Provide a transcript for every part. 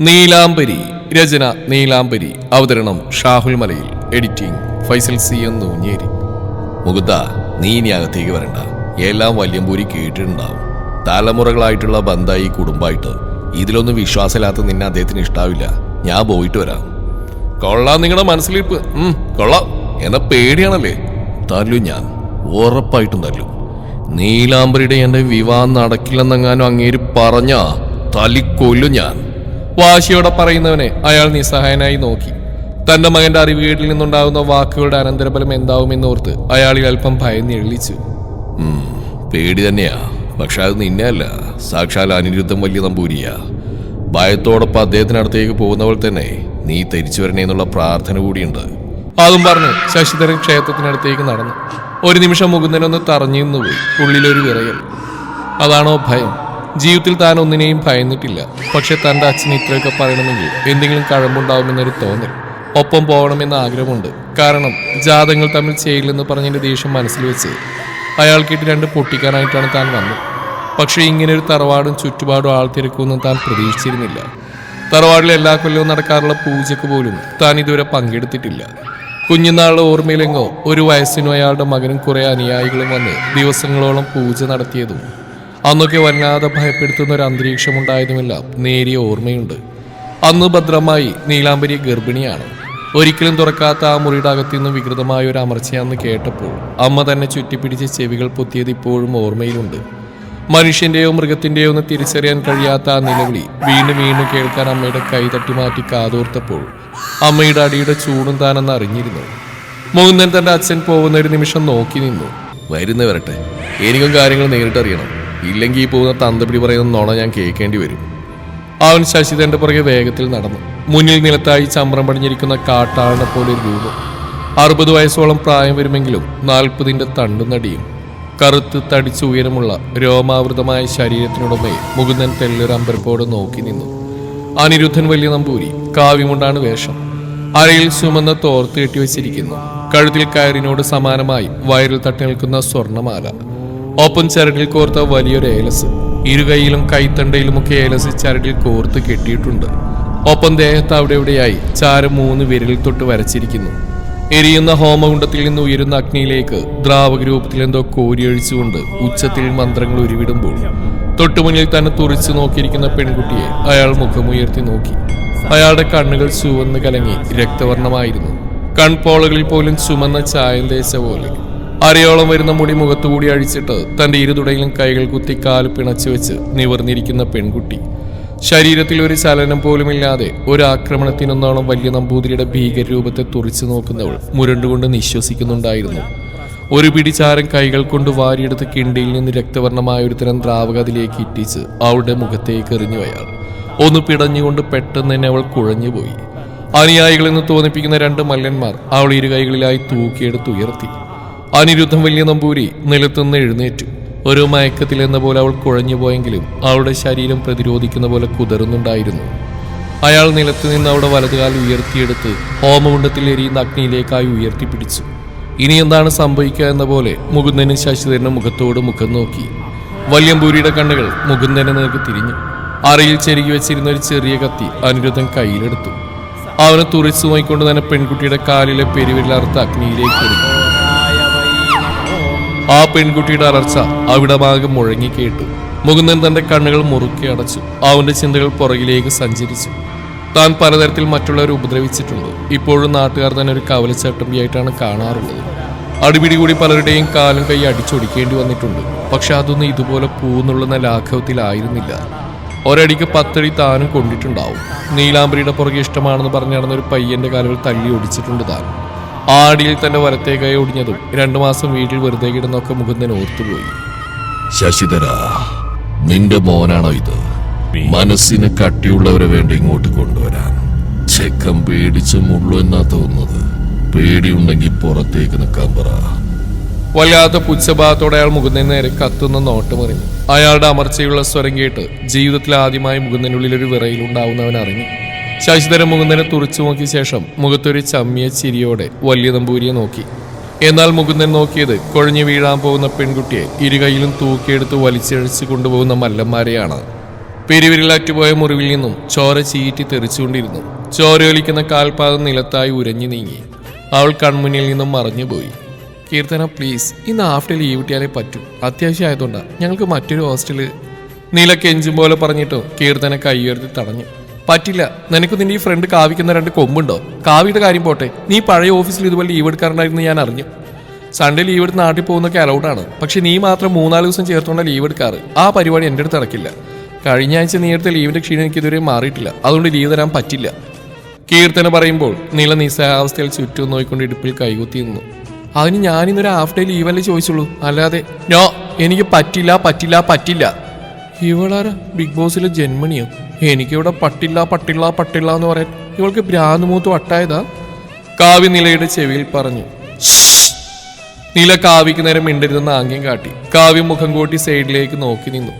നീലാംബരി രചന നീലാംബരി അവതരണം ഷാഹുൽ മലയിൽ editing Faisal C എന്ന് ഊഞ്ഞേരി നീ ഇനി അകത്തേക്ക് വരണ്ട. എല്ലാം വല്യമ്പൂരി കേട്ടിട്ടുണ്ടാവും. തലമുറകളായിട്ടുള്ള ബന്ധായി കുടുംബമായിട്ട് ഇതിലൊന്നും വിശ്വാസമില്ലാത്ത നിന്നെ അദ്ദേഹത്തിന് ഇഷ്ടാവില്ല. ഞാൻ പോയിട്ട് വരാം. കൊള്ളാം നിങ്ങളുടെ മനസ്സിലിപ്പ് കൊള്ളാം. എന്ന പേടിയാണല്ലേ? തല്ലു ഞാൻ. ഉറപ്പായിട്ടും തല്ലും. നീലാംബരിയുടെ എന്റെ വിവാഹം നടക്കില്ലെന്നെങ്ങാനും അങ്ങേര് പറഞ്ഞാ തല്ലിക്കൊല്ലും ഞാൻ. വാശിയോടെ പറയുന്നവനെ അയാൾ നിസ്സഹായനായി നോക്കി. തന്റെ മകന്റെ അറിവുകേട്ടിൽ നിന്നുണ്ടാകുന്ന വാക്കുകളുടെ അനന്തരഫലം എന്താവുമെന്ന് ഓർത്ത് അയാളിൽ അല്പം ഭയം എള്ളിച്ചു പേടി തന്നെയാ. പക്ഷെ അത് നിന്നെ അല്ല. സാക്ഷാൽ അനിരുദ്ധം വലിയ നമ്പൂരിയാ. ഭയത്തോടൊപ്പം അദ്ദേഹത്തിനടുത്തേക്ക് പോകുന്നവൾ തന്നെ നീ തിരിച്ചു വരണേ എന്നുള്ള പ്രാർത്ഥന കൂടിയുണ്ട്. അതും പറഞ്ഞു ശശിധരൻ ക്ഷേത്രത്തിനടുത്തേക്ക് നടന്നു. ഒരു നിമിഷം മുകുന്ദനൊന്ന് തറഞ്ഞു നിന്നുപോയി. ഉള്ളിലൊരു വിറയൽ. അതാണോ ഭയം? ജീവിതത്തിൽ താൻ ഒന്നിനെയും ഭയന്നിട്ടില്ല. പക്ഷെ തന്റെ അച്ഛൻ ഇത്രയൊക്കെ പറയണമെങ്കിൽ എന്തെങ്കിലും കഴമ്പുണ്ടാവുമെന്നൊരു തോന്നൽ ഒപ്പം പോകണമെന്ന ആഗ്രഹമുണ്ട്. കാരണം ജാതങ്ങൾ തമ്മിൽ ചെയ്യില്ലെന്ന് പറഞ്ഞതിന്റെ ദേഷ്യം മനസ്സിൽ വെച്ച് അയാൾക്കിട്ട് രണ്ട് പൊട്ടിക്കാനായിട്ടാണ് താൻ വന്നത്. പക്ഷേ ഇങ്ങനെ ഒരു തറവാടും ചുറ്റുപാടും ആൾ തിരക്കൊന്നും താൻ പ്രതീക്ഷിച്ചിരുന്നില്ല. തറവാടിൽ എല്ലാ കൊല്ലവും നടക്കാറുള്ള പൂജയ്ക്ക് പോലും താൻ ഇതുവരെ പങ്കെടുത്തിട്ടില്ല. കുഞ്ഞുനാളുടെ ഓർമ്മയിലെങ്ങോ ഒരു വയസ്സിനും അയാളുടെ മകനും കുറേ അനുയായികളും വന്ന് ദിവസങ്ങളോളം പൂജ നടത്തിയതും അന്നൊക്കെ വല്ലാതെ ഭയപ്പെടുത്തുന്ന ഒരു അന്തരീക്ഷം ഉണ്ടായതുമെല്ലാം നേരിയ ഓർമ്മയുണ്ട്. അന്ന് ഭദ്രമായി നീലാംബരി ഗർഭിണിയാണ്. ഒരിക്കലും തുറക്കാത്ത ആ മുറിയുടെ അകത്തു നിന്നും വികൃതമായ ഒരു അമർച്ചയാന്ന് കേട്ടപ്പോൾ അമ്മ തന്നെ ചുറ്റിപ്പിടിച്ച് ചെവികൾ പൊത്തിയത് ഇപ്പോഴും ഓർമ്മയിലുണ്ട്. മനുഷ്യന്റെയോ മൃഗത്തിന്റെയോ ഒന്ന് തിരിച്ചറിയാൻ കഴിയാത്ത ആ നിലവിളി വീണ്ടും വീണ്ടും കേൾക്കാൻ അമ്മയുടെ കൈ തട്ടി മാറ്റി കാതോർത്തപ്പോൾ അമ്മയുടെ അടിയുടെ ചൂടും താനെന്ന് അറിഞ്ഞിരുന്നു. മോഹൻദൻ തന്റെ അച്ഛൻ പോകുന്ന ഒരു നിമിഷം നോക്കി നിന്നു. വരുന്നവരട്ടെ എനിക്കും കാര്യങ്ങൾ നേരിട്ടറിയണം. ഇല്ലെങ്കിൽ ഈ പോകുന്ന തന്തപിടി പറയുന്ന നോണ ഞാൻ കേൾക്കേണ്ടി വരും. അവൻ ശശിധരന്റെ പുറകെ വേഗത്തിൽ നടന്നു. മുന്നിൽ നിലത്തായി ചമ്രം പടിഞ്ഞിരിക്കുന്ന കാട്ടാളിനെ പോലെ ഒരു രൂപം. അറുപത് വയസ്സോളം പ്രായം വരുമെങ്കിലും നാൽപ്പതിന്റെ തണ്ടും നടിയും കറുത്ത് തടിച്ച് ഉയരമുള്ള രോമാവൃതമായ ശരീരത്തിനുടമയെ മുകുന്ദൻ തെല്ലൊരമ്പരപ്പോടെ നോക്കി നിന്നു. അനിരുദ്ധൻ വലിയ നമ്പൂരി കാവ്യമുണ്ടാണ് വേഷം. അരയിൽ ചുമന്ന തോർത്ത് കെട്ടിവെച്ചിരിക്കുന്നു. കഴുത്തിൽ കയറിനോട് സമാനമായി വയറിൽ തട്ടി നിൽക്കുന്ന സ്വർണമാല. ഒപ്പം ചരടിൽ കോർത്ത വലിയൊരു ഏലസ്. ഇരുകൈയിലും കൈത്തണ്ടയിലുമൊക്കെ ഏലസ് ചരടിൽ കോർത്ത് കെട്ടിയിട്ടുണ്ട്. ഒപ്പം ദേഹത്ത് അവിടെ എവിടെയായി ചാരം മൂന്ന് വിരലിൽ തൊട്ട് വരച്ചിരിക്കുന്നു. എരിയുന്ന ഹോമകുണ്ടത്തിൽ നിന്ന് ഉയരുന്ന അഗ്നിയിലേക്ക് ദ്രാവക രൂപത്തിൽ എന്തോ കോരിയൊഴിച്ചുകൊണ്ട് ഉച്ചത്തിൽ മന്ത്രങ്ങൾ ഉരുവിടുമ്പോൾ തൊട്ടുമുന്നിൽ തന്നെ തുറിച്ചു നോക്കിയിരിക്കുന്ന പെൺകുട്ടിയെ അയാൾ മുഖമുയർത്തി നോക്കി. അയാളുടെ കണ്ണുകൾ ചുവന്ന് കലങ്ങി രക്തവർണമായിരുന്നു കൺപോളകളിൽ പോലും ചുമന്ന ചായം തേച്ച പോലെ അരയോളം വരുന്ന മുടി മുഖത്തുകൂടി അഴിച്ചിട്ട് തന്റെ ഇരുതുടയിലും കൈകൾ കുത്തി കാൽ പിണച്ചു വെച്ച് നിവർന്നിരിക്കുന്ന പെൺകുട്ടി. ശരീരത്തിൽ ഒരു ചലനം പോലുമില്ലാതെ ഒരു ആക്രമണത്തിനൊന്നോളം വലിയ നമ്പൂതിരിയുടെ ഭീകരരൂപത്തെ തുറിച്ചു നോക്കുന്നവൾ മുരണ്ടുകൊണ്ട് നിശ്വസിക്കുന്നുണ്ടായിരുന്നു. ഒരു പിടിച്ചാരം കൈകൾ കൊണ്ട് വാരിയെടുത്ത് കിണ്ടിയിൽ നിന്ന് രക്തവർണമായ ഒരു തരം ദ്രാവക അതിലേക്ക് ഇറ്റിച്ച് അവളുടെ മുഖത്തേക്ക് എറിഞ്ഞു അയാൾ. ഒന്ന് പിടഞ്ഞുകൊണ്ട് പെട്ടെന്ന് തന്നെ അവൾ കുഴഞ്ഞുപോയി അനുയായികളെന്ന് തോന്നിപ്പിക്കുന്ന രണ്ട് മല്ലന്മാർ അവൾ ഇരു കൈകളിലായി തൂക്കിയെടുത്ത് ഉയർത്തി. അനിരുദ്ധം വലിയ നമ്പൂരി നിലത്തുനിന്ന് എഴുന്നേറ്റു. ഒരു മയക്കത്തിൽ എന്ന പോലെ അവൾ കുഴഞ്ഞു പോയെങ്കിലും അവളുടെ ശരീരം പ്രതിരോധിക്കുന്ന പോലെ കുതറുന്നുണ്ടായിരുന്നു. അയാൾ നിലത്ത് നിന്ന് അവിടെ വലതുകാൽ ഉയർത്തിയെടുത്ത് ഹോമകുണ്ടത്തിൽ എരിയുന്ന അഗ്നിയിലേക്കായി ഉയർത്തിപ്പിടിച്ചു. ഇനി എന്താണ് സംഭവിക്കുക എന്ന പോലെ മുകുന്ദനും ശശിധരനും മുഖത്തോട് മുഖം നോക്കി. വല്യമ്പൂരിയുടെ കണ്ണുകൾ മുകുന്ദനെ നേർക്ക് തിരിഞ്ഞു. അറയിൽ ചെരുകി വെച്ചിരുന്ന ഒരു ചെറിയ കത്തി അനിരുദ്ധൻ കയ്യിലെടുത്തു. അവനെ തുറിച്ചു നോക്കിക്കൊണ്ട് തന്നെ പെൺകുട്ടിയുടെ കാലിലെ പെരുവിരലറുത്ത അഗ്നിയിലേക്ക് എറിഞ്ഞു. ആ പെൺകുട്ടിയുടെ അലർച്ച മുഴങ്ങി കേട്ടു. മുകുന്ദൻ തന്റെ കണ്ണുകൾ മുറുക്കി അടച്ചു. അവന്റെ ചിന്തകൾ പുറകിലേക്ക് സഞ്ചരിച്ചു. താൻ പലതരത്തിൽ മറ്റുള്ളവരെ ഉപദ്രവിച്ചിട്ടുണ്ട്. ഇപ്പോഴും നാട്ടുകാർ തന്നെ ഒരു കവലച്ചട്ടമ്പിയായിട്ടാണ് കാണാറുള്ളത്. അടിപിടി കൂടി പലരുടെയും കാലും കൈ അടിച്ചൊടിക്കേണ്ടി വന്നിട്ടുണ്ട്. പക്ഷെ അതൊന്നും ഇതുപോലെ പൂന്നുള്ളുന്ന ലാഘവത്തിലായിരുന്നില്ല ഒരടിക്ക് പത്തടി താനും കൊണ്ടിട്ടുണ്ടാവും. നീലാംബരിയുടെ പുറകെ ഇഷ്ടമാണെന്ന് പറഞ്ഞു നടന്ന ഒരു പയ്യന്റെ കാലുകൾ തല്ലി ഒടിച്ചിട്ടുണ്ട് താൻ. ആ തന്നെ തന്റെ വലത്തേക്കായി ഒടിഞ്ഞതും രണ്ടു മാസം വീട്ടിൽ വെറുതെ കിടന്നൊക്കെ മുകുന്ദൻ ഓർത്തുപോയി. ശശിധര നിന്റെ മോനാണോ ഇത്? മനസ്സിന് കട്ടിയുള്ളവരെ വേണ്ടി ഇങ്ങോട്ട് കൊണ്ടുവരാൻ. ചെക്കം പേടിച്ച് മുള്ളു എന്നാ തോന്നുന്നത്. പേടിയുണ്ടെങ്കിൽ പുറത്തേക്ക് നിൽക്കാൻ പറ. വല്ലാത്ത പുച്ഛഭാഗത്തോടെ അയാൾ മുകുന്ദൻ നേരെ കത്തുന്ന നോട്ടമറിഞ്ഞു അയാളുടെ അമർച്ചയുള്ള സ്വരം കേട്ട് ജീവിതത്തിൽ ആദ്യമായി മുകുന്ദനുള്ളിൽ ഒരു വിറയിലുണ്ടാവുന്നവൻ അറിഞ്ഞു. ശശിധരൻ മുകുന്ദനെ തുറച്ചു നോക്കിയ ശേഷം മുഖത്തൊരു ചമ്മിയ ചിരിയോടെ വലിയ നമ്പൂരിയെ നോക്കി. എന്നാൽ മുകുന്ദൻ നോക്കിയത് കുഴഞ്ഞു വീഴാൻ പോകുന്ന പെൺകുട്ടിയെ ഇരുകൈയിലും തൂക്കിയെടുത്ത് വലിച്ചിഴച്ച് കൊണ്ടുപോകുന്ന മല്ലന്മാരെയാണ്. പെരുവിരിൽ അറ്റുപോയ മുറിവിൽ നിന്നും ചോര ചീറ്റി തെറിച്ചുകൊണ്ടിരുന്നു. ചോരയൊലിക്കുന്ന കാൽപാദം നിലത്തായി ഉരഞ്ഞു നീങ്ങി. അവൾ കൺമുന്നിൽ നിന്നും മറഞ്ഞുപോയി. കീർത്തന പ്ലീസ് ഇന്ന് ഹാഫ് ലീവ് കിട്ടിയാലേ പറ്റൂ. അത്യാവശ്യം ആയതുകൊണ്ടാണ് ഞങ്ങൾക്ക് മറ്റൊരു ഹോസ്റ്റൽ. നീല കെഞ്ചും പോലെ പറഞ്ഞിട്ടും കീർത്തന കൈയുയർത്തി തടഞ്ഞു. പറ്റില്ല. നിനക്ക് നിന്റെ ഈ ഫ്രണ്ട് കാവിക്കുന്ന രണ്ട് കൊമ്പുണ്ടോ? കാവിയുടെ കാര്യം പോട്ടെ. നീ പഴയ ഓഫീസിൽ ഇതുപോലെ ലീവ് എടുക്കാറുണ്ടായിരുന്നു ഞാൻ അറിഞ്ഞു. സൺഡേ ലീവ് എടുത്ത് നാട്ടിൽ പോകുന്നൊക്കെ അലൗഡാണ് പക്ഷെ നീ മാത്രം മൂന്നാൽ ദിവസം ചേർത്തുകൊണ്ട് ലീവ് എടുക്കാറ്. ആ പരിപാടി എന്റെ അടുത്ത് നടക്കില്ല. കഴിഞ്ഞ ആഴ്ച നീ എടുത്ത ലീവിന്റെ ക്ഷീണം എനിക്ക് ഇതുവരെ മാറിയിട്ടില്ല. അതുകൊണ്ട് ലീവ് തരാൻ പറ്റില്ല. കീർത്തന പറയുമ്പോൾ നീല നിസ്സഹാവസ്ഥയിൽ ചുറ്റും നോയിക്കൊണ്ട് ഇടുപ്പിൽ കൈകുത്തി നിന്നു. അതിന് ഞാനിന്നൊരു ഹാഫ് ഡേ ലീവല്ലേ ചോദിച്ചുള്ളൂ. അല്ലാതെ നോ എനിക്ക് പറ്റില്ല പറ്റില്ല പറ്റില്ല. ഇവളാരാ? ബിഗ് ബോസിലെ ജന്മണിയോ? എനിക്കിവിടെ പട്ടില്ല പട്ടില്ല പട്ടില്ല എന്ന് പറയാൻ ഇവൾക്ക് ഭ്രാന്ത് മൂത്ത് വട്ടായതാ. കാവ്യ നിലയുടെ ചെവിയിൽ പറഞ്ഞു നില കാവ്യക്ക് നേരം മിണ്ടരുതെന്ന് ആംഗ്യം കാട്ടി. കാവ്യ മുഖം കൂട്ടി സൈഡിലേക്ക് നോക്കി നിന്നു.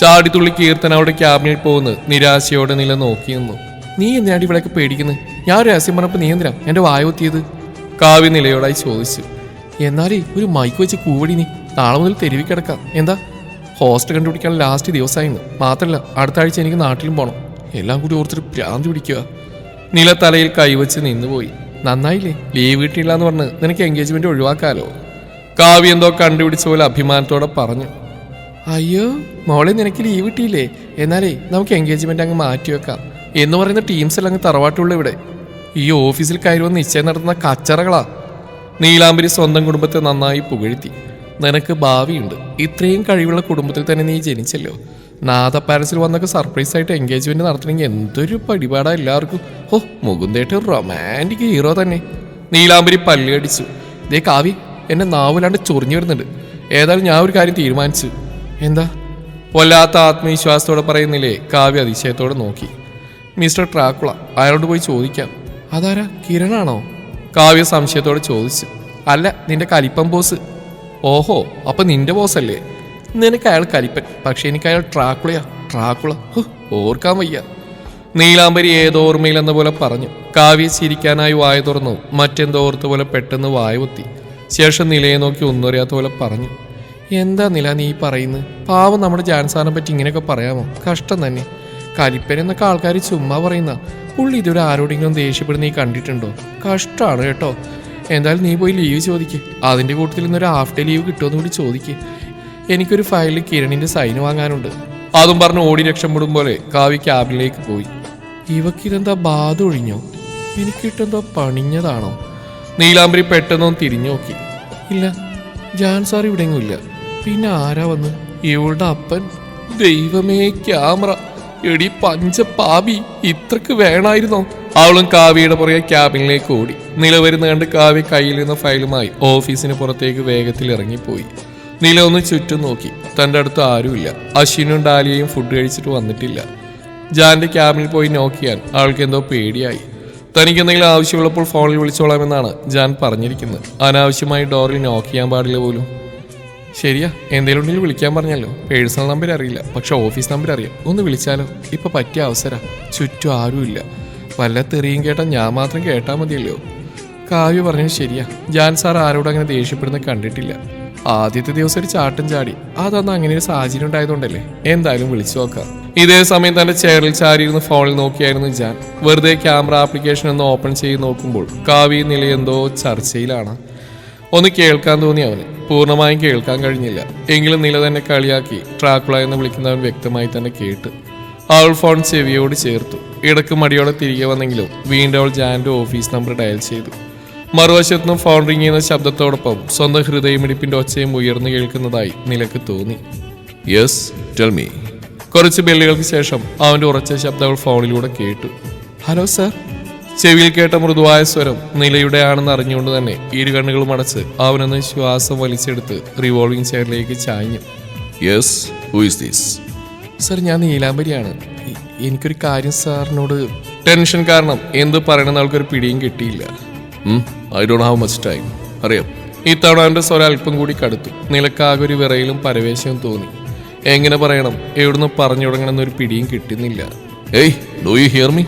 ചാടിത്തുള്ളി കീർത്തന അവിടെ ക്യാബിനിൽ പോകുന്നു നിരാശയോടെ നില നോക്കി നിന്നു. നീ എന്തിനാടി ഇവിടെയൊക്കെ പേടിക്കുന്നത് ഞാൻ രഹസ്യം പറഞ്ഞപ്പോൾ നീ എന്തിനാ എന്റെ വായ ഒത്തിയത് കാവ്യ നിലയോടായി ചോദിച്ചു. എന്നാലേ ഒരു മൈക്ക് വെച്ച് കൂവടി നീ. നാളെ മുതൽ തെരുവിക്കിടക്കാം എന്താ? ഹോസ്റ്റൽ കണ്ടുപിടിക്കാൻ ലാസ്റ്റ് ദിവസമായിരുന്നു മാത്രമല്ല അടുത്ത ആഴ്ച എനിക്ക് നാട്ടിലും പോകണം എല്ലാം കൂടി ഓർത്തിട്ട് ഭ്രാന്തി പിടിക്കുക. നില തലയിൽ കൈവച്ച് നിന്നുപോയി. നന്നായില്ലേ? ലീവ് കിട്ടിയില്ല എന്ന് പറഞ്ഞ് നിനക്ക് എൻഗേജ്മെന്റ് ഒഴിവാക്കാലോ? കാവ്യ എന്തോ കണ്ടുപിടിച്ച പോലെ അഭിമാനത്തോടെ പറഞ്ഞു. അയ്യോ മോളെ നിനക്ക് ലീവ് കിട്ടിയില്ലേ? എന്നാലേ നമുക്ക് എൻഗേജ്മെന്റ് അങ്ങ് മാറ്റി വെക്കാം. എന്ന് പറയുന്ന ടീംസ് എല്ലാം അങ്ങ് തറവാട്ടുള്ള ഇവിടെ. ഈ ഓഫീസിൽ കയറി വന്ന് നിശ്ചയം നടത്തുന്ന കച്ചറകളാ. നീലാംബരി സ്വന്തം കുടുംബത്തെ നന്നായി പുകഴ്ത്തി. നിനക്ക് ഭാവിയുണ്ട്. ഇത്രയും കഴിവുള്ള കുടുംബത്തിൽ തന്നെ നീ ജനിച്ചല്ലോ. നാഥ പാരസിൽ വന്നൊക്കെ സർപ്രൈസ് ആയിട്ട് എൻഗേജ്മെന്റ് നടത്തണമെങ്കിൽ എന്തൊരു പടിപാടാ എല്ലാവർക്കും. ഓ മുകുന്ദേട്ട് റൊമാന്റിക് ഹീറോ തന്നെ. നീലാംബരി പല്ലടിച്ചു ദേ കാവി എന്നെ നാവിലാണ്ട് ചൊറിഞ്ഞു വരുന്നുണ്ട്. ഏതായാലും ഞാൻ ഒരു കാര്യം തീരുമാനിച്ചു. എന്താ? വല്ലാത്ത ആത്മവിശ്വാസത്തോടെ പറയുന്നില്ലേ? കാവ്യ അതിശയത്തോടെ നോക്കി. മിസ്റ്റർ ട്രാക്കുള അയാളോട് പോയി ചോദിക്കാം. അതാരാ? കിരണാണോ? കാവ്യ സംശയത്തോടെ ചോദിച്ചു. അല്ല നിന്റെ കലിപ്പം ബോസ്. ഓഹോ അപ്പൊ നിന്റെ ബോസല്ലേ നിനക്ക് അയാൾ കലിപ്പൻ പക്ഷെ എനിക്ക് അയാൾ ട്രാക്കുളയാ ട്രാക്കുള. ഓർക്കാൻ വയ്യ. നീലാംബരി ഏതോ ഓർമ്മയിലെന്ന പോലെ പറഞ്ഞു. കാവ്യ ചിരിക്കാനായി വായ തുറന്നു. മറ്റെന്തോ ഓർത്ത പോലെ പെട്ടെന്ന് വായ ഒത്തി ശേഷം നിലയെ നോക്കി ഒന്നറിയാത്ത പോലെ പറഞ്ഞു. എന്താ നില നീ പറയുന്നത്? പാവം നമ്മുടെ ജാൻസാറിനെ പറ്റി ഇങ്ങനെയൊക്കെ പറയാമോ? കഷ്ടം തന്നെ. കലിപ്പൻ എന്നൊക്കെ ആൾക്കാർ ചുമ്മാ പറയുന്ന. പുള്ളി ഇതുവരെ ആരോടെങ്കിലും ദേഷ്യപ്പെടുന്ന നീ കണ്ടിട്ടുണ്ടോ? കഷ്ടമാണ് കേട്ടോ. എന്തായാലും നീ പോയി ലീവ് ചോദിക്ക്. അതിന്റെ കൂട്ടത്തിൽ നിന്നൊരു ഹാഫ് ഡേ ലീവ് കിട്ടുമെന്ന് കൂടി ചോദിക്ക്. എനിക്കൊരു ഫയലിൽ കിരണിന്റെ സൈൻ വാങ്ങാനുണ്ട്. അതും പറഞ്ഞ് ഓടി രക്ഷപ്പെടും പോലെ കാവ്യ ക്യാബിനിലേക്ക് പോയി. ഇവക്കിതെന്താ ബാധ ഒഴിഞ്ഞോ? എനിക്കിട്ടെന്തോ പണിഞ്ഞതാണോ? നീലാംബരി പെട്ടെന്നൊന്ന് തിരിഞ്ഞു നോക്കി. ഇല്ല ജാൻ സാർ ഇവിടെയെങ്ങും ഇല്ല. പിന്നെ ആരാ വന്ന്? ഇവളുടെ അപ്പൻ. ദൈവമേ ക്യാമറ. എടി പഞ്ച പാപി ഇത്രക്ക് വേണായിരുന്നോ? അവളും കാവ്യയുടെ പുറകെ ക്യാബിനിലേക്ക് ഓടി. നിലവരുന്ന കണ്ട് കാവ്യ കയ്യിൽ നിന്ന് ഫയലുമായി ഓഫീസിന് പുറത്തേക്ക് വേഗത്തിൽ ഇറങ്ങിപ്പോയി. നില ഒന്ന് ചുറ്റും നോക്കി. തന്റെ അടുത്ത് ആരുമില്ല. അശ്വിനും ഡാലിയയും ഫുഡ് കഴിച്ചിട്ട് വന്നിട്ടില്ല. ജാന്റെ ക്യാബിനിൽ പോയി നോക്കിയാൽ അവൾക്ക് എന്തോ പേടിയായി. തനിക്ക് എന്തെങ്കിലും ആവശ്യമുള്ളപ്പോൾ ഫോണിൽ വിളിച്ചോളാമെന്നാണ് ജാൻ പറഞ്ഞിരിക്കുന്നത്. അനാവശ്യമായി ഡോറിൽ നോക്ക് ചെയ്യാൻ പാടില്ല പോലും. ശരിയാ എന്തെങ്കിലും ഉണ്ടെങ്കിൽ വിളിക്കാൻ പറഞ്ഞല്ലോ. പേഴ്സണൽ നമ്പർ അറിയില്ല. പക്ഷെ ഓഫീസ് നമ്പർ അറിയാം. ഒന്ന് വിളിച്ചാലോ? ഇപ്പം പറ്റിയ അവസര. ചുറ്റും ആരുമില്ല. വല്ല തെറിയും കേട്ടാൽ ഞാൻ മാത്രം കേട്ടാൽ മതിയല്ലോ. കാവ്യ പറഞ്ഞത് ശരിയാ. ജാൻ സാർ ആരോടും അങ്ങനെ ദേഷ്യപ്പെടുന്ന കണ്ടിട്ടില്ല. ആദ്യത്തെ ദിവസം ഒരു ചാട്ടം ചാടി. അതന്ന് അങ്ങനെ ഒരു സാഹചര്യം ഉണ്ടായതുകൊണ്ടല്ലേ? എന്തായാലും വിളിച്ചു നോക്കാം. ഇതേ സമയം തന്റെ ചെയറിൽ ചാരിയിരുന്ന് ഫോണിൽ നോക്കിയായിരുന്നു ജാൻ. വെറുതെ ക്യാമറ ആപ്ലിക്കേഷൻ ഒന്ന് ഓപ്പൺ ചെയ്ത് നോക്കുമ്പോൾ കാവ്യ നില എന്തോ ചർച്ചയിലാണ്. ഒന്ന് കേൾക്കാൻ തോന്നി അവന്. പൂർണമായും കേൾക്കാൻ കഴിഞ്ഞില്ല. എങ്കിലും നില തന്നെ കളിയാക്കി ട്രാക്കുള എന്ന് വിളിക്കുന്നവൻ വ്യക്തമായി തന്നെ കേട്ട്. അവൾ ഫോൺ ചെവിയോട് ചേർത്തു. ഇടയ്ക്ക് മടിയോടെ തിരികെ വന്നെങ്കിലും വീണ്ടും അവൾ ജാന്റെ ഓഫീസ് നമ്പർ ഡയൽ ചെയ്തു. മറുവശത്തു നിന്നും ഫോൺ റിങ് ചെയ്യുന്ന ശബ്ദത്തോടൊപ്പം സ്വന്തം ഹൃദയമിടിപ്പിന്റെ ഒച്ചയും ഉയർന്നു കേൾക്കുന്നതായി നിലയ്ക്ക് തോന്നി. യെസ് ടെൽ മീ കുറച്ച് ബെല്ലുകൾക്ക് ശേഷം അവന്റെ ഉറച്ച ശബ്ദം അവൾ ഫോണിലൂടെ കേട്ടു. ഹലോ സർ ചെവിയിൽ കേട്ട മൃദുവായ സ്വരം നിലയുടെ ആണെന്ന് അറിഞ്ഞുകൊണ്ട് തന്നെ ഇരു കണ്ണുകളും അടച്ച് അവനൊന്ന് ശ്വാസം വലിച്ചെടുത്ത് റിവോൾവിംഗ് ചെയറിലേക്ക് ചാഞ്ഞു. Yes who is this sir ഞാൻ നീലാംബരിയാണ്. എനിക്കൊരു കാര്യം സാറിനോട് ടെൻഷൻ കാരണം എന്ത് പറയണമെന്ന് ആൾക്കൊരു പിടിയും കിട്ടിയില്ല. I don't have much time അറിയാം. ഇത്തവണ അവന്റെ സ്വരം അല്പം കൂടി കടുത്തു. നിലക്കാകെ ഒരു വിറയിലും പരവേശവും തോന്നി. എങ്ങനെ പറയണം? എവിടുന്ന് പറഞ്ഞു തുടങ്ങണമെന്നൊരു പിടിയും കിട്ടുന്നില്ല. ഏയ് ഡു യു ഹിയർ മീ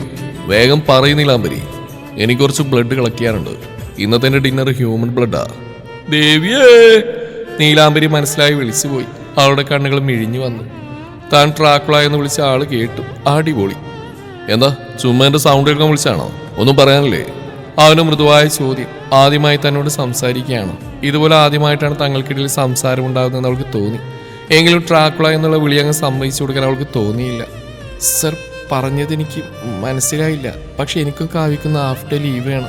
വേഗം പറയുന്നില്ല അമ്പരി. എനിക്ക് കുറച്ച് ബ്ലഡ് കളക്ട് ചെയ്യാനുണ്ട്. ഇന്നത്തെ എന്റെ ഡിന്നർ ഹ്യൂമൻ ബ്ലഡാ ദേവിയേ! നീലാംബരി മനസ്സിലായി വിളിച്ചുപോയി. അവളുടെ കണ്ണുകൾ മിഴിഞ്ഞു വന്നു. താൻ ട്രാക്കുള എന്ന് വിളിച്ച ആൾ കേട്ടു. അടിപൊളി. എന്താ ചുമ്മാ എന്റെ സൗണ്ട് കേൾക്കാൻ വിളിച്ചാണോ? ഒന്നും പറയാനില്ലേ? അവന് മൃദുവായ ചോദ്യം. ആദ്യമായി തന്നോട് സംസാരിക്കുകയാണ്. ഇതുപോലെ ആദ്യമായിട്ടാണ് തങ്ങൾക്കിടയിൽ സംസാരം ഉണ്ടാകുന്നതെന്ന് അവൾക്ക് തോന്നി. എങ്കിലും ട്രാക്കുള എന്നുള്ള വിളി അങ്ങ് സമ്മതിച്ചു കൊടുക്കാൻ അവൾക്ക് തോന്നിയില്ല. സർ പറഞ്ഞത് എനിക്ക് മനസ്സിലായില്ല. പക്ഷെ എനിക്കും കാവിക്കുന്ന ഹാഫ് ലീവ് വേണം.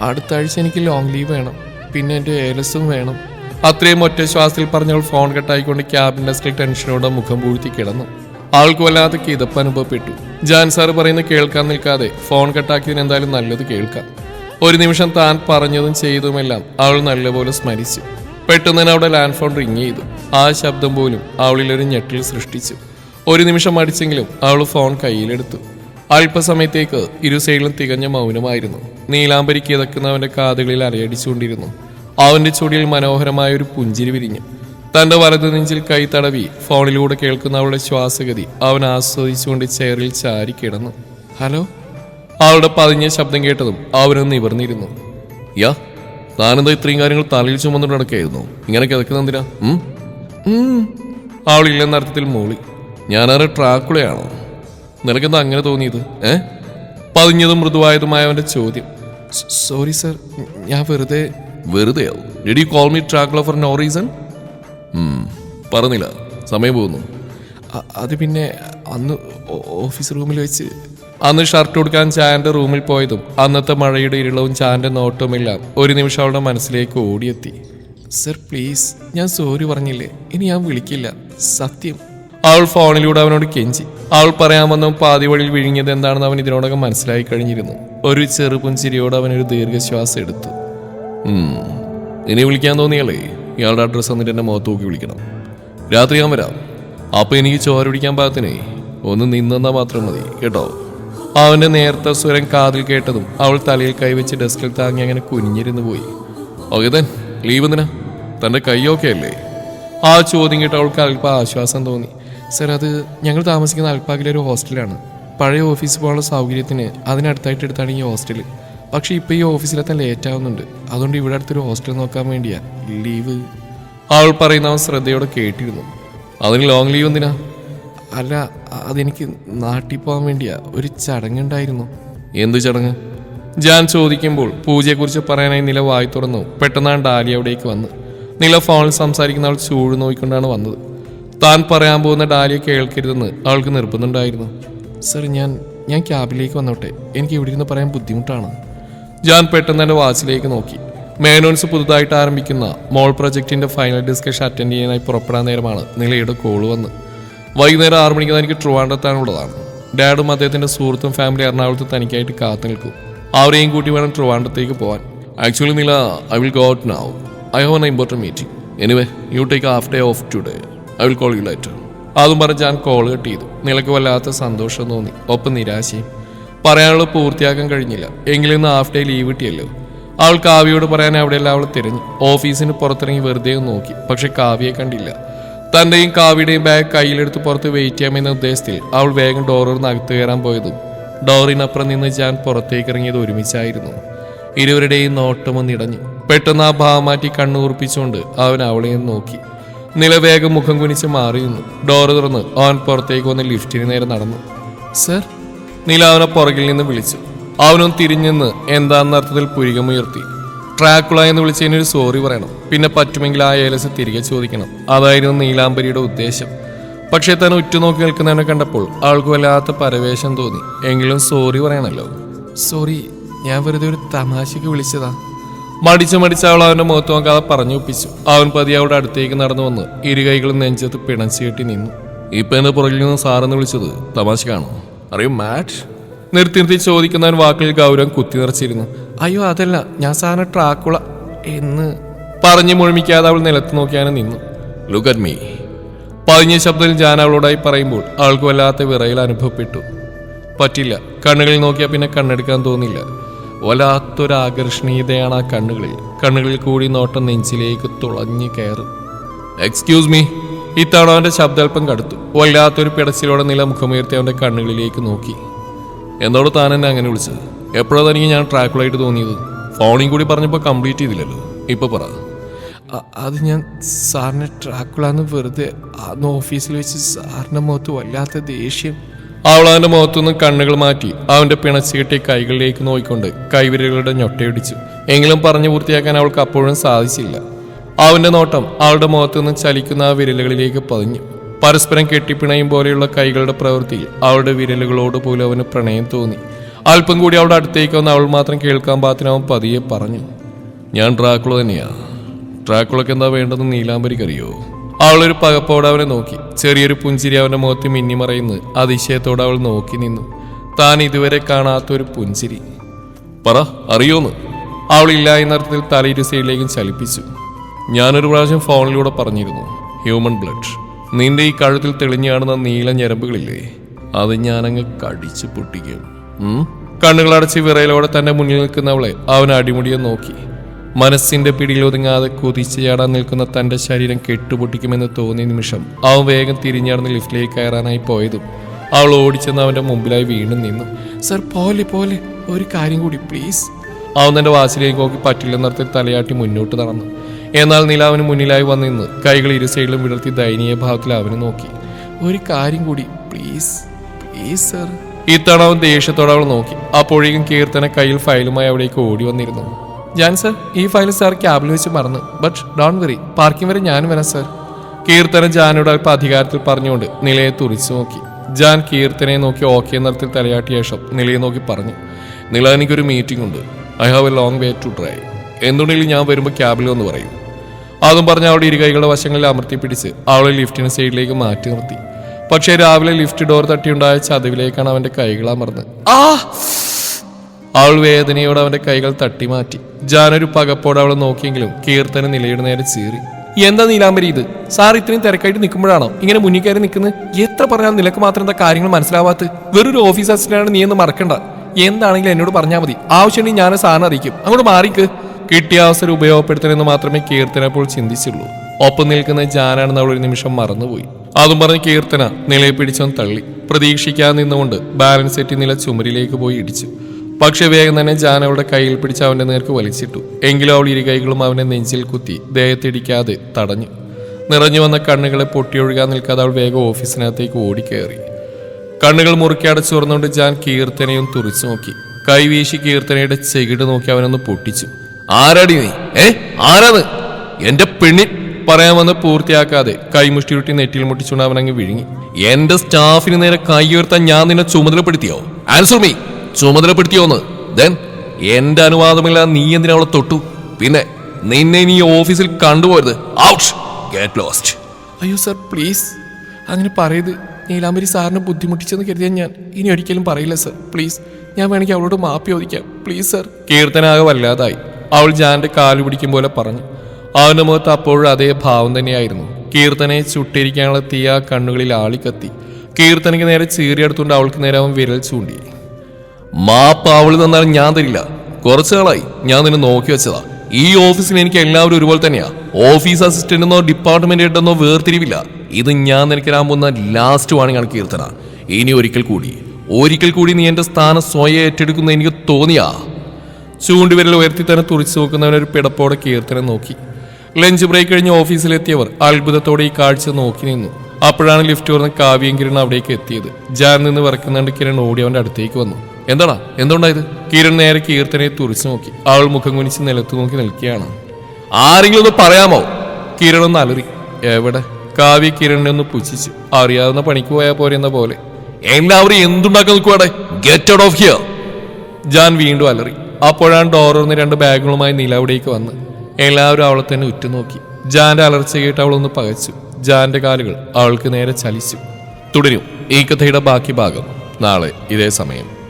അടുത്ത ആഴ്ച എനിക്ക് ലോങ് ലീവ് വേണം. പിന്നെ എന്റെ ഏലസും വേണം. അത്രയും ഒറ്റ ശ്വാസത്തിൽ പറഞ്ഞവൾ ഫോൺ കെട്ടായിക്കൊണ്ട് ക്യാബിൻ ഡെസ്കിൽ ടെൻഷനോടെ മുഖം പൂഴ്ത്തി കിടന്നു. ആൾക്ക് വല്ലാതെ കിതപ്പ് അനുഭവപ്പെട്ടു. ജാൻ സാർ പറയുന്നത് കേൾക്കാൻ നിൽക്കാതെ ഫോൺ കട്ടാക്കിയതിന് എന്തായാലും നല്ലത് കേൾക്കാം. ഒരു നിമിഷം താൻ പറഞ്ഞതും ചെയ്തതുമെല്ലാം അവൾ നല്ലപോലെ സ്മരിച്ചു. പെട്ടെന്ന് തന്നെ അവിടെ ലാൻഡ് ഫോൺ റിങ് ചെയ്തു. ആ ശബ്ദം പോലും അവളിൽ ഒരു ഞെട്ടിൽ സൃഷ്ടിച്ചു. ഒരു നിമിഷം അടിച്ചെങ്കിലും അവൾ ഫോൺ കയ്യിലെടുത്തു. അല്പസമയത്തേക്ക് ഇരു സൈഡിലും തികഞ്ഞ മൗനമായിരുന്നു. നീലാംബരി കിതക്കുന്നവന്റെ കാതുകളിൽ അലയടിച്ചുകൊണ്ടിരുന്നു. അവന്റെ ചുടിയിൽ മനോഹരമായ ഒരു പുഞ്ചിരി വിരിഞ്ഞു. തന്റെ വലതു നെഞ്ചിൽ കൈ തടവി ഫോണിലൂടെ കേൾക്കുന്ന അവളുടെ ശ്വാസഗതി അവൻ ആസ്വദിച്ചുകൊണ്ട് ചെയറിൽ ചാരി കിടന്നു. ഹലോ? അവളുടെ പതിഞ്ഞ ശബ്ദം കേട്ടതും അവനൊന്ന് നിവർന്നിരുന്നു. യാ താനെന്താ ഇത്രയും കാര്യങ്ങൾ തലയിൽ ചുമന്നുകൊണ്ട് നടക്കായിരുന്നു ഇങ്ങനെ? ഉം. അവളില്ലെന്ന അർത്ഥത്തിൽ മൂളി. ഞാനേറെ ട്രാക്കുളയാണോ? നിനക്കെന്താ അങ്ങനെ തോന്നിയത്? ഏ? പതിഞ്ഞതും മൃദുവായതുമായ അവന്റെ ചോദ്യം. സോറി സർ ഞാൻ വെറുതെ വെറുതെയോ did you call me Dracula for no reason പറഞ്ഞില്ല. സമയം പോകുന്നു. അത് പിന്നെ അന്ന് ഓഫീസ് റൂമിൽ വെച്ച്. അന്ന് ഷർട്ട് കൊടുക്കാൻ ചായന്റെ റൂമിൽ പോയതും അന്നത്തെ മഴയുടെ ഇരുളവും ചായന്റെ നോട്ടവുമെല്ലാം ഒരു നിമിഷം അവളുടെ മനസ്സിലേക്ക് ഓടിയെത്തി. സർ പ്ലീസ് ഞാൻ സോറി പറഞ്ഞില്ലേ? ഇനി ഞാൻ വിളിക്കില്ല. സത്യം. അവൾ ഫോണിലൂടെ അവനോട് കെഞ്ചി. അവൾ പറയാമെന്നും പാതി വഴിയിൽ വിഴുങ്ങിയത് എന്താണെന്ന് അവൻ ഇതിനോടകം മനസ്സിലായി കഴിഞ്ഞിരുന്നു. ഒരു ചെറുപുഞ്ചിരിയോട് അവനൊരു ദീർഘശ്വാസം എടുത്തു. ഇനി വിളിക്കാൻ തോന്നിയാലേ ഇയാളുടെ അഡ്രസ്സ് എന്നിട്ട് എന്റെ മുഖത്ത് നോക്കി വിളിക്കണം. രാത്രി ഞാൻ വരാം. അപ്പൊ എനിക്ക് ചോര പിടിക്കാൻ പാകത്തിനേ ഒന്ന് നിന്നെന്നാ മാത്രം മതി കേട്ടോ? അവന്റെ നേരത്തെ സ്വരം കാതിൽ കേട്ടതും അവൾ തലയിൽ കൈവച്ച് ഡെസ്കിൽ താങ്ങി അങ്ങനെ കുനിഞ്ഞിരുന്നു പോയി. ഓക്കെ തൻ ലീവ് എന്തിനാ? തന്റെ കൈ ഓക്കെ അല്ലേ? ആ ചോദ്യം കേട്ട് അവൾക്ക് അല്പം ആശ്വാസം തോന്നി. സർ അത് ഞങ്ങൾ താമസിക്കുന്ന അൽപ്പാകിലെ ഒരു ഹോസ്റ്റലാണ് പഴയ ഓഫീസ് പോകാനുള്ള സൗകര്യത്തിന് അതിനടുത്തായിട്ട് എടുത്താണ് ഈ ഹോസ്റ്റൽ പക്ഷേ ഇപ്പോൾ ഈ ഓഫീസിലെത്താൻ ലേറ്റ് ആവുന്നുണ്ട്. അതുകൊണ്ട് ഇവിടെ അടുത്തൊരു ഹോസ്റ്റൽ നോക്കാൻ വേണ്ടിയാ. ലീവ് അവൾ പറയുന്ന അവൻ ശ്രദ്ധയോടെ കേട്ടിരുന്നു. അതിന് ലോങ് ലീവ് എന്തിനാ? അല്ല അതെനിക്ക് നാട്ടിൽ പോകാൻ വേണ്ടിയാ. ഒരു ചടങ്ങുണ്ടായിരുന്നു. എന്ത് ചടങ്ങ്? ജാൻ ചോദിക്കുമ്പോൾ പൂജയെക്കുറിച്ച് പറയാനായി നില വായി തുറന്നു. പെട്ടെന്നാണ് ഡാലി അവിടേക്ക് വന്ന്. നില ഫോണിൽ സംസാരിക്കുന്ന അവൾ ചൂട് നോക്കിക്കൊണ്ടാണ് വന്നത്. താൻ പറയാൻ പോകുന്ന ഡാലിയെ കേൾക്കരുതെന്ന് അവൾക്ക് നിർബന്ധമുണ്ടായിരുന്നു. സർ ഞാൻ ഞാൻ ക്യാബിലേക്ക് വന്നോട്ടെ. എനിക്ക് ഇവിടെ ഇരുന്ന് പറയാൻ ബുദ്ധിമുട്ടാണ്. ജാൻ പെട്ടെന്ന് തന്നെ വാച്ചിലേക്ക് നോക്കി. മേനോൻസ് പുതുതായിട്ട് ആരംഭിക്കുന്ന മോൾ പ്രൊജക്ടിന്റെ ഫൈനൽ ഡിസ്കഷൻ അറ്റൻഡ് ചെയ്യാനായി പുറപ്പെടാൻ നേരമാണ് നിലയുടെ കോൾ വന്ന്. വൈകുന്നേരം ആറു മണിക്ക് എനിക്ക് ട്രിവാൻഡ്രത്താണുള്ളതാണ് ഡാഡും അദ്ദേഹത്തിന്റെ സുഹൃത്തും ഫാമിലി എറണാകുളത്ത് തനിക്കായിട്ട് കാത്തു നിൽക്കും. അവരെയും കൂട്ടി വേണം ട്രുവാണ്ടത്തേക്ക് പോകാൻ actually Nila I will go out now I have an important meeting anyway you take half day off today I will call you later അതും പറഞ്ഞ് ഞാൻ കോൾ കട്ട് ചെയ്തു. നിലയ്ക്ക് വല്ലാത്ത സന്തോഷം തോന്നി. ഒപ്പം നിരാശയും. പറയാനുള്ള പൂർത്തിയാക്കാൻ കഴിഞ്ഞില്ല. എങ്കിലും ഇന്ന് ഹാഫ് ഡേ ലീവ് കിട്ടിയല്ലോ. അവൾ കാവ്യയോട് പറയാൻ അവിടെയെല്ലാം അവൾ തിരഞ്ഞു. ഓഫീസിന് പുറത്തിറങ്ങി വെറുതെ നോക്കി. പക്ഷെ കാവ്യയെ കണ്ടില്ല. തന്റെയും കാവ്യയുടെയും ബാഗ് കയ്യിലെടുത്ത് പുറത്ത് വെയിറ്റ് ചെയ്യാമെന്ന ഉദ്ദേശത്തിൽ അവൾ വേഗം ഡോറിന് അകത്ത് കയറാൻ പോയതും ഡോറിനപ്പുറം നിന്ന് ഞാൻ പുറത്തേക്ക് ഇറങ്ങിയത് ഒരുമിച്ചായിരുന്നു. ഇരുവരുടെയും നോട്ടമൊന്നിടഞ്ഞു പെട്ടെന്ന് ആ ഭാവം മാറ്റി കണ്ണുറപ്പിച്ചുകൊണ്ട് അവൻ അവളെയും നോക്കി. നിലവേഗം മുഖം കുനിച്ച് മാറി നിന്നു ഡോറ് തുറന്ന് അവൻ പുറത്തേക്ക് വന്ന് ലിഫ്റ്റിന് നേരെ നടന്നു. സർ നില അവനെ പുറകിൽ നിന്ന് വിളിച്ചു. അവനും തിരിഞ്ഞെന്ന് എന്താണെന്ന അർത്ഥത്തിൽ പുരികമുയർത്തി ട്രാക്കുള എന്ന് വിളിച്ചതിന് ഒരു സോറി പറയണം. പിന്നെ പറ്റുമെങ്കിൽ ആ ഏലസ് തിരികെ ചോദിക്കണം. അതായിരുന്നു നീലാംബരിയുടെ ഉദ്ദേശം. പക്ഷേ താൻ ഉറ്റുനോക്കി നിൽക്കുന്നവനെ കണ്ടപ്പോൾ ആൾക്ക് വല്ലാത്ത പരവേശം തോന്നി. എങ്കിലും സോറി പറയണല്ലോ. സോറി ഞാൻ വെറുതെ ഒരു തമാശക്ക് വിളിച്ചതാ. മടിച്ചു മടിച്ച് അവൾ അവന്റെ മുഖത്ത് നോക്കാതെ പറഞ്ഞു ഒപ്പിച്ചു അവൻ പതി അവളുടെ അടുത്തേക്ക് നടന്നു വന്ന് ഇരു കൈകളും നെഞ്ചത്ത് പിണച്ചു കെട്ടി നിന്നു. ഇപ്പൊ എന്റെ പുറകിൽ നിന്ന് സാറെന്ന് വിളിച്ചത് തമാശക്കാണോ? അറിയോ മാറ്റ് നിർത്തി നിർത്തി ചോദിക്കുന്നവൻ വാക്കിൽ ഗൗരവം കുത്തി നിറച്ചിരുന്നു. അയ്യോ അതല്ല ഞാൻ സാറിന് ട്രാക്കുള എന്ന് പറഞ്ഞു മുഴുമിക്കാതെ അവൾ നിലത്ത് നോക്കിയാണ് നിന്നു. ലുക്ക് അറ്റ് മീ പതിഞ്ഞ ശബ്ദത്തിൽ ഞാൻ അവളോടായി പറയുമ്പോൾ അവൾക്ക് വല്ലാത്ത വിറയിൽ അനുഭവപ്പെട്ടു. പറ്റില്ല കണ്ണുകളിൽ നോക്കിയാൽ പിന്നെ കണ്ണെടുക്കാൻ തോന്നില്ല. വല്ലാത്തൊരു ആകർഷണീയതയാണ് ആ കണ്ണുകളിൽ. കണ്ണുകളിൽ കൂടി നോട്ടം നെഞ്ചിലേക്ക് തുളഞ്ഞു കയറും. എക്സ്ക്യൂസ് മീ ഇത്തവണ അവന്റെ ശബ്ദാൽപ്പം കടുത്തു. വല്ലാത്തൊരു പിടച്ചിലോടെ നില മുഖമുയർത്തി അവന്റെ കണ്ണുകളിലേക്ക് നോക്കി. എന്നോട് താൻ എന്നെ അങ്ങനെ വിളിച്ചത്. എപ്പോഴാണ് തനിക്ക് ഞാൻ ട്രാക്കുളായിട്ട് തോന്നിയത്? ഫോണിൽ കൂടി പറഞ്ഞപ്പോൾ കംപ്ലീറ്റ് ചെയ്തില്ലല്ലോ. ഇപ്പൊ പറ. അത് ഞാൻ സാറിനെ ട്രാക്കുളാന്ന് വെറുതെ അന്ന് ഓഫീസിൽ വെച്ച് സാറിന്റെ മുഖത്ത് വല്ലാത്ത ദേഷ്യം. അവൾ അവന്റെ മുഖത്തുനിന്ന് കണ്ണുകൾ മാറ്റി അവന്റെ പിണച്ചു കൈകളിലേക്ക് നോക്കിക്കൊണ്ട് കൈവിരലുകളുടെ ഞൊട്ടയടിച്ചു എങ്കിലും പറഞ്ഞു പൂർത്തിയാക്കാൻ അവൾക്ക് അപ്പോഴും സാധിച്ചില്ല. അവന്റെ നോട്ടം അവളുടെ മുഖത്തുനിന്ന് ചലിക്കുന്ന ആ വിരലുകളിലേക്ക് പതിഞ്ഞു. പരസ്പരം കെട്ടിപ്പിണയും പോലെയുള്ള കൈകളുടെ പ്രവൃത്തി അവളുടെ വിരലുകളോട് പോലും അവന് പ്രണയം തോന്നി. അല്പം കൂടി അവളുടെ അടുത്തേക്ക് വന്ന് അവൾ മാത്രം കേൾക്കാൻ പാത്തിന് അവൻ പതിയെ പറഞ്ഞു ഞാൻ ഡ്രാക്കുള തന്നെയാ. ഡ്രാക്കുളക്ക് എന്താ വേണ്ടതെന്ന് നീലാംബരിക്കറിയോ അവളൊരു പകപ്പോടെ അവനെ നോക്കി. ചെറിയൊരു പുഞ്ചിരി അവന്റെ മുഖത്ത് മിന്നിമറയുന്നു അതിശയത്തോടെ അവൾ നോക്കി നിന്നു. താൻ ഇതുവരെ കാണാത്ത ഒരു പുഞ്ചിരി. പറ അറിയോന്ന്? അവൾ ഇല്ല എന്നർത്ഥത്തിൽ തലയിരു സൈഡിലേക്കും ചലിപ്പിച്ചു. ഞാനൊരു പ്രാവശ്യം ഫോണിലൂടെ പറഞ്ഞിരുന്നു ഹ്യൂമൻ ബ്ലഡ് നിന്റെ ഈ കഴുത്തിൽ തെളിഞ്ഞു കാണുന്ന നീല ഞരമ്പുകളില്ലേ അത് ഞാനങ്ങ് കടിച്ചു പൊട്ടിക്കും? കണ്ണുകളടച്ച് വിറയിലോടെ തന്റെ മുന്നിൽ നിൽക്കുന്നവളെ അവൻ അടിമുടിയെ നോക്കി. മനസ്സിന്റെ പിടിയിൽ ഒതുങ്ങാതെ കുതിച്ചു ചാടാൻ നിൽക്കുന്ന തന്റെ ശരീരം കെട്ടുപൊട്ടിക്കുമെന്ന് തോന്നിയ നിമിഷം അവൻ വേഗം തിരിഞ്ഞാടുന്ന ലിഫ്റ്റിലേക്ക് കയറാനായി പോയതും അവൾ ഓടിച്ചെന്ന് അവന്റെ മുമ്പിലായി വീണ്ടും നിന്നു. സർ പോലെ പോലെ ഒരു കാര്യം കൂടി പ്ലീസ് അവൻ തന്റെ വാസിലേക്ക് നോക്കി പറ്റില്ലെന്നർത്ഥത്തിൽ തലയാട്ടി മുന്നോട്ട് നടന്നു. എന്നാൽ നിലാവിന് മുന്നിലായി വന്നു നിന്ന് കൈകൾ ഇരു സൈഡിലും വിടർത്തി ദയനീയ ഭാവത്തിൽ അവനെ നോക്കി. ഒരു കാര്യം കൂടി പ്ലീസ് പ്ലീസ് സർ ഇത്തവണ അവൻ ദേഷ്യത്തോടെ അവൾ നോക്കി. അപ്പോഴേക്കും കീർത്തന കയ്യിൽ ഫയലുമായി അവിടേക്ക് ഓടി വന്നിരുന്നു. ഞാൻ സർ ഈ ഫയൽ സാർ ക്യാബിൽ വെച്ച് മറന്നു. ബട്ട് ഡോൺ വെറി പാർക്കിംഗ് വരെ ഞാനും വരാം സർ കീർത്തന ജാനോട് അല്പ അധികാരത്തിൽ പറഞ്ഞുകൊണ്ട് നിലയെ തുറിച്ചു നോക്കി. ജാൻ കീർത്തനയെ നോക്കി ഓക്കെ നിറത്തിൽ തലയാട്ടിയ ശേഷം നിലയെ നോക്കി പറഞ്ഞു നില എനിക്കൊരു മീറ്റിംഗ് ഉണ്ട്. I have a long way to drive എന്തുണ്ടെങ്കിലും ഞാൻ വരുമ്പോൾ ക്യാബിൽ വന്ന് പറയും. അതും പറഞ്ഞ് അവളുടെ ഇരുകൈകളുടെ വശങ്ങളിൽ അമർത്തി പിടിച്ച് അവളെ ലിഫ്റ്റിന് സൈഡിലേക്ക് മാറ്റി നിർത്തി. പക്ഷേ രാവിലെ ലിഫ്റ്റ് ഡോർ തട്ടിയുണ്ടായ ചതവിലേക്കാണ് അവന്റെ കൈകൾ അമർന്ന് അവൾ വേദനയോടെ അവന്റെ കൈകൾ തട്ടി മാറ്റി. ജാനൊരു പകപ്പോടെ അവളെ നോക്കിയെങ്കിലും കീർത്തന നിലയുടെ നേരെ ചീറി. എന്താ നീലാംബരി ഇത്? സാർ ഇത്രയും തിരക്കായിട്ട് നിൽക്കുമ്പോഴാണോ ഇങ്ങനെ മുന്നിൽ കയറി നിൽക്കുന്നത് എത്ര പറഞ്ഞാലും നിലയ്ക്ക് മാത്രം എന്താ കാര്യങ്ങൾ മനസ്സിലാവാത്ത വെറൊരു ഓഫീസ് അസിസ്റ്റന്റാണ് നീ എന്ന് മറക്കണ്ട. എന്താണെങ്കിലും എന്നോട് പറഞ്ഞാൽ മതി. ആവശ്യമുണ്ടെങ്കിൽ ഞാൻ സാറിനെ അറിയിക്കും. അങ്ങോട്ട് മാറിക്ക്. കിട്ടിയ അവസരം ഉപയോഗപ്പെടുത്തണമെന്ന് മാത്രമേ കീർത്തന അപ്പോൾ ചിന്തിച്ചുള്ളൂ. ഒപ്പം നിൽക്കുന്ന ജാനാണെന്ന് അവൾ ഒരു നിമിഷം മറന്നുപോയി. അതും പറഞ്ഞ് കീർത്തന നിലയെ പിടിച്ചൊന്ന് തള്ളി. പ്രതീക്ഷിക്കാതെ നിന്നുകൊണ്ട് ബാലൻസ് സെറ്റി നില ചുമരിലേക്ക് പോയി ഇടിച്ചു. പക്ഷെ വേഗം തന്നെ ജാൻ അവളുടെ കയ്യിൽ പിടിച്ച് അവന്റെ നേർക്ക് വലിച്ചിട്ടു. എങ്കിലും അവൾ ഇരു കൈകളും അവനെ നെഞ്ചിൽ കുത്തി ദേഹത്തിടിക്കാതെ തടഞ്ഞു. നിറഞ്ഞു വന്ന കണ്ണുകളെ പൊട്ടിയൊഴുകാൻ നിൽക്കാതെ അവൾ വേഗം ഓഫീസിനകത്തേക്ക് ഓടിക്കേറി. കണ്ണുകൾ മുറുക്കി അടച്ചു തുറന്നുകൊണ്ട് ജാൻ കീർത്തനയും തുറിച്ചു നോക്കി. കൈവീശി കീർത്തനയുടെ ചെകിട് നോക്കി അവനൊന്ന് പൊട്ടിച്ചു. ആരാടി നീ? ഏ? ആരാണ് എന്റെ പെണ്ണി പറയാൻ വന്ന് പൂർത്തിയാക്കാതെ കൈമുഷ്ടിയുട്ടി നെറ്റിയിൽ മുട്ടിച്ചുകൊണ്ട് അങ്ങ് വിഴുങ്ങി. എന്റെ സ്റ്റാഫിന് നേരെ കൈ ഉയർത്താൻ ഞാൻ നിന്നെ ചുമതലപ്പെടുത്തിയോ? ആൻസർ മീ ചുമതലപ്പെടുത്തിയോന്ന്. ദെൻ എന്റെ അനുവാദമില്ല നീ എന്തിനാ അവളെ തൊട്ടു? പിന്നെ നിന്നെ നീ ഓഫീസിൽ കണ്ടുപോയത് ഔട്ട് ഗെറ്റ് ലോസ്റ്റ് അയ്യോ സർ പ്ലീസ്. അങ്ങനെ പറയത് നീലാംബരി സാറിനെ ബുദ്ധിമുട്ടിച്ചെന്ന് കരുതിയാൽ ഞാൻ ഇനി ഒരിക്കലും പറയില്ല സർ. പ്ലീസ് ഞാൻ വേണമെങ്കിൽ അവളോട് മാപ്പി ചോദിക്കാം. Please sir. കീർത്തനാകെ വല്ലാതായി. അവൾ ജാന്റെ കാൽ പിടിക്കും പോലെ പറഞ്ഞു. അവന്റെ മുഖത്ത് അപ്പോഴും അതേ ഭാവം തന്നെയായിരുന്നു. കീർത്തനെ ചുട്ടിരിക്കാനുള്ള തീയ കണ്ണുകളിൽ ആളിക്കത്തി. കീർത്തനയ്ക്ക് നേരെ ചീറിയെടുത്തുകൊണ്ട് അവൾക്ക് നേരെ അവൻ വിരൽ ചൂണ്ടി. മാപ്പ് അവൾ തന്നാൽ ഞാൻ തരില്ല. കുറച്ചു നാളായി. ഞാൻ നിന്നെ നോക്കി വെച്ചതാ. ഈ ഓഫീസിൽ എനിക്ക് എല്ലാവരും ഒരുപോലെ തന്നെയാ. ഓഫീസ് അസിസ്റ്റന്റ് എന്നോ ഡിപ്പാർട്ട്മെന്റ് ഹെഡെന്നോ വേർതിരിവില്ല. ഇത് ഞാൻ നിനക്ക് പോകുന്ന ലാസ്റ്റ് വാണിംഗാണ് കീർത്തന. ഇനി ഒരിക്കൽ കൂടി. ഒരിക്കൽ കൂടി നീ എന്റെ സ്ഥാനം സ്വയം ഏറ്റെടുക്കുന്ന എനിക്ക് തോന്നിയാ. ചൂണ്ടുവിരൽ ഉയർത്തി തന്നെ തുറിച്ചു നോക്കുന്നവൻ ഒരു പിടപ്പോടെ കീർത്തനം നോക്കി. ലഞ്ച് ബ്രേക്ക് കഴിഞ്ഞ് ഓഫീസിലെത്തിയവർ അത്ഭുതത്തോടെ ഈ കാഴ്ച നോക്കി നിന്നു. അപ്പോഴാണ് ലിഫ്റ്റ് തുറന്ന് കാവ്യം കിരൺ അവിടേക്ക് എത്തിയത്. ജാൻ നിന്ന് വിറക്കുന്നുണ്ട് കിരൺ ഓടി അവന്റെ അടുത്തേക്ക് വന്നു. എന്താടാ? എന്തുണ്ടായത് കിരൺ നേരെ കീർത്തനെ തുറിച്ചു നോക്കി. അവൾ മുഖം കുനിച്ച് നിലത്ത് നോക്കി നിൽക്കുകയാണ്. ആരെങ്കിലും ഒന്ന് പറയാമോ? കിരൺ ഒന്ന് അലറി. എവിടെ? കാവ്യ കിരണിനെ ഒന്ന് പുച്ഛിച്ചു. അറിയാവുന്ന പണിക്ക് പോയാൽ പോരെ എന്ന പോലെ. എല്ലാവരും എന്തുണ്ടാക്കാൻ നിൽക്കുവാടെ? Get out of here Jan വീണ്ടും അലറി. അപ്പോഴാണ് ഡോർ രണ്ട് ബാഗുകളുമായി നില അവിടേക്ക് വന്ന്. എല്ലാവരും അവളെ തന്നെ ഉറ്റുനോക്കി. ജാന്റെ അലർച്ച കേട്ട് അവളൊന്ന് പകച്ചു. ജാന്റെ കാലുകൾ അവൾക്ക് നേരെ ചലിച്ചു. തുടരും. ഈ കഥയുടെ ബാക്കി ഭാഗം നാളെ ഇതേ സമയം.